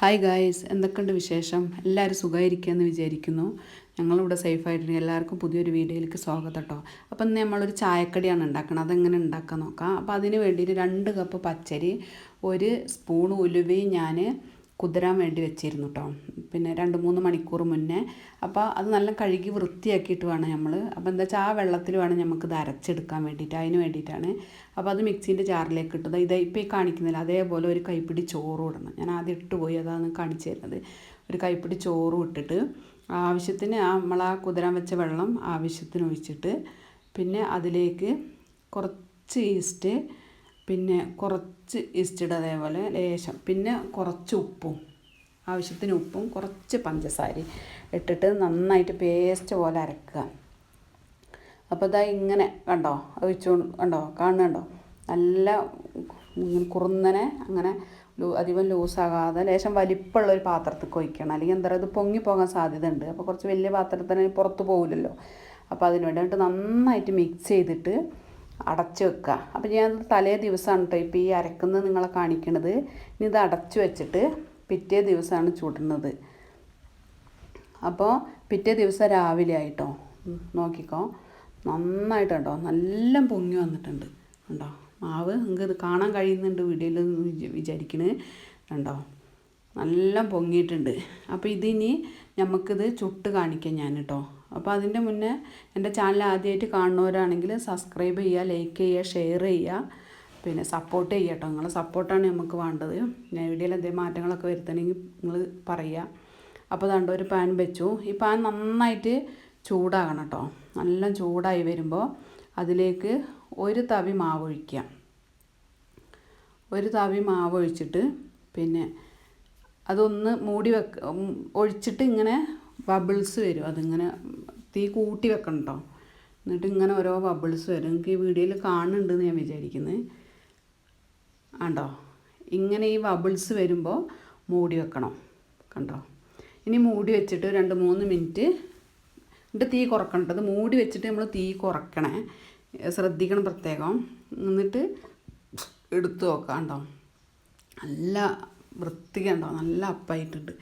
Hi guys എന്തൊക്കെയുണ്ട് വിശേഷം? എല്ലാവരും സുഖമായിരിക്കുമെന്ന് വിചാരിക്കുന്നു. ഞങ്ങളിവിടെ സേഫായിട്ടുണ്ട് എല്ലാവർക്കും പുതിയൊരു വീഡിയോയിലേക്ക് സ്വാഗതം കേട്ടോ അപ്പം ഇന്ന് നമ്മളൊരു ചായക്കടിയാണ് ഉണ്ടാക്കുന്നത് അതെങ്ങനെ ഉണ്ടാക്കാൻ നോക്കാം. അപ്പോൾ അതിന് വേണ്ടിയിട്ട് രണ്ട് കപ്പ് പച്ചരി ഒരു സ്പൂൺ ഉലുവയും ഞാൻ കുതിരാൻ വേണ്ടി വെച്ചിരുന്നു കേട്ടോ പിന്നെ രണ്ട് മൂന്ന് മണിക്കൂർ മുന്നേ. അപ്പോൾ അത് നല്ല കഴുകി വൃത്തിയാക്കിയിട്ട് വേണം നമ്മൾ അപ്പോൾ എന്താ വെച്ചാൽ ആ വെള്ളത്തിൽ വേണം നമുക്കിത് അരച്ചെടുക്കാൻ വേണ്ടിയിട്ട് അതിന് വേണ്ടിയിട്ടാണ് അപ്പോൾ അത് മിക്സീന്റെ ജാറിലേക്ക് ഇട്ടത്. ഇത് ഇപ്പോൾ ഈ കാണിക്കുന്നില്ല. അതേപോലെ ഒരു കൈപ്പിടി ചോറും ഇടണം. ഞാൻ ആദ്യം ഇട്ട് പോയി. അതാണ് കാണിച്ചു തരുന്നത്. ഒരു കൈപ്പിടി ചോറും ഇട്ടിട്ട് ആവശ്യത്തിന് നമ്മൾ ആ കുതിരാൻ വെച്ച വെള്ളം ആവശ്യത്തിന് ഒഴിച്ചിട്ട് പിന്നെ അതിലേക്ക് കുറച്ച് ഈസ്റ്റ് പിന്നെ കുറച്ച് ഈസ്റ്റഡ് അതേപോലെ ലേശം. പിന്നെ കുറച്ച് ഉപ്പും. ആവശ്യത്തിന് ഉപ്പും കുറച്ച് പഞ്ചസാരയും ഇട്ടിട്ട് നന്നായിട്ട് പേസ്റ്റ് പോലെ അരക്കുക. അപ്പോൾ ഇതാ ഇങ്ങനെ കണ്ടോ? ഒഴിച്ചു കണ്ടോ? കാണുന്നുണ്ടോ നല്ല കുറുന്നനെ അങ്ങനെ അധികം ലൂസാകാതെ ലേശം വലിപ്പമുള്ള ഒരു പാത്രത്തിൽ ഒഴിക്കണം. അല്ലെങ്കിൽ എന്താ പറയുക ഇത് പൊങ്ങിപ്പോകാൻ സാധ്യത ഉണ്ട് അപ്പോൾ കുറച്ച് വലിയ പാത്രത്തിന് പുറത്ത് പോകില്ലല്ലോ അപ്പോൾ അതിന് വേണ്ടിയിട്ട് നന്നായിട്ട് മിക്സ് ചെയ്തിട്ട് അടച്ചു വെക്കുക. അപ്പോൾ ഞാൻ തലേ ദിവസമാണ് കേട്ടോ ഇപ്പോൾ ഈ അരക്കുന്നത് നിങ്ങളെ കാണിക്കണത്. ഇനി ഇത് അടച്ചു വെച്ചിട്ട് പിറ്റേ ദിവസമാണ് ചുടുന്നത്. അപ്പോൾ പിറ്റേ ദിവസം രാവിലെ ആയിട്ടോ? നോക്കിക്കോ. നന്നായിട്ട് കേട്ടോ. നല്ല പൊങ്ങി വന്നിട്ടുണ്ട് ഉണ്ടോ മാവ് നിങ്ങൾക്ക് ഇത് കാണാൻ കഴിയുന്നുണ്ട് വീഡിയോയിൽ വിചാരിക്കണ് ഉണ്ടോ നല്ല പൊങ്ങിയിട്ടുണ്ട്. അപ്പോൾ ഇതിനി നമുക്കിത് ചുട്ട് കാണിക്കാം ഞാൻ കേട്ടോ. അപ്പോൾ അതിന്റെ മുന്നേ എന്റെ ചാനൽ ആദ്യമായിട്ട് കാണുന്നവരാണെങ്കിൽ സബ്സ്ക്രൈബ് ചെയ്യുക ലൈക്ക് ചെയ്യുക ഷെയർ ചെയ്യുക. പിന്നെ സപ്പോർട്ട് ചെയ്യുക കേട്ടോ നിങ്ങളെ സപ്പോർട്ടാണ് നമുക്ക് വേണ്ടത്. ഞാൻ വീഡിയോയിൽ എന്തെങ്കിലും മാറ്റങ്ങളൊക്കെ വരുത്തണമെങ്കിൽ നിങ്ങൾ പറയുക അപ്പോൾ അതുകൊണ്ട് ഒരു പാൻ വെച്ചു. ഈ പാൻ നന്നായിട്ട് ചൂടാകണം കേട്ടോ നല്ല ചൂടായി വരുമ്പോൾ അതിലേക്ക് ഒരു തവി മാവ് ഒഴിക്കുക ഒരു തവി മാവ് ഒഴിച്ചിട്ട് പിന്നെ അതൊന്ന് മൂടി വെക്ക ഒഴിച്ചിട്ട് ഇങ്ങനെ ബബിൾസ് വരും. അതിങ്ങനെ തീ കൂട്ടി വെക്കണം കേട്ടോ എന്നിട്ട് ഇങ്ങനെ ഓരോ ബബിൾസ് വരും. നിങ്ങൾക്ക് ഈ വീഡിയോയിൽ കാണുന്നുണ്ടെന്ന് ഞാൻ വിചാരിക്കുന്നത് ആണ്ടോ ഇങ്ങനെ ഈ ബബിൾസ് വരുമ്പോൾ മൂടി വെക്കണം. കണ്ടോ? ഇനി മൂടി വെച്ചിട്ട് രണ്ട് മൂന്ന് മിനിറ്റ് എന്നിട്ട് തീ കുറക്കണം അത് മൂടി വെച്ചിട്ട് നമ്മൾ തീ കുറക്കണേ. ശ്രദ്ധിക്കണം പ്രത്യേകം. എന്നിട്ട് എടുത്ത് നോക്കാം കേട്ടോ നല്ല വൃത്തിക്കുണ്ടോ നല്ല അപ്പായിട്ടുണ്ട്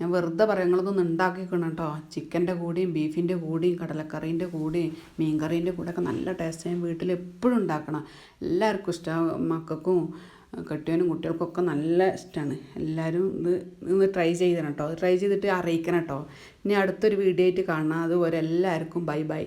ഞാൻ വെറുതെ പറയാം ഉണ്ടാക്കിക്കണം കേട്ടോ. ചിക്കന്റെ കൂടെയും ബീഫിന്റെ കൂടെയും കടലക്കറീന്റെ കൂടെയും മീൻകറീന്റെ കൂടെ ഒക്കെ നല്ല ടേസ്റ്റ് ഞാൻ വീട്ടിൽ എപ്പോഴും ഉണ്ടാക്കണം. എല്ലാവർക്കും ഇഷ്ടമാണ് മക്കൾക്കും കെട്ടിയവനും കുട്ടികൾക്കൊക്കെ നല്ല ഇഷ്ടമാണ്. എല്ലാവരും ഇത് ഇന്ന് ട്രൈ ചെയ്തണം കേട്ടോ. ട്രൈ ചെയ്തിട്ട് അറിയിക്കണം കേട്ടോ. ഇനി അടുത്തൊരു വീഡിയോ ആയിട്ട് കാണാം. അതുപോലെ എല്ലാവർക്കും ബൈ ബൈ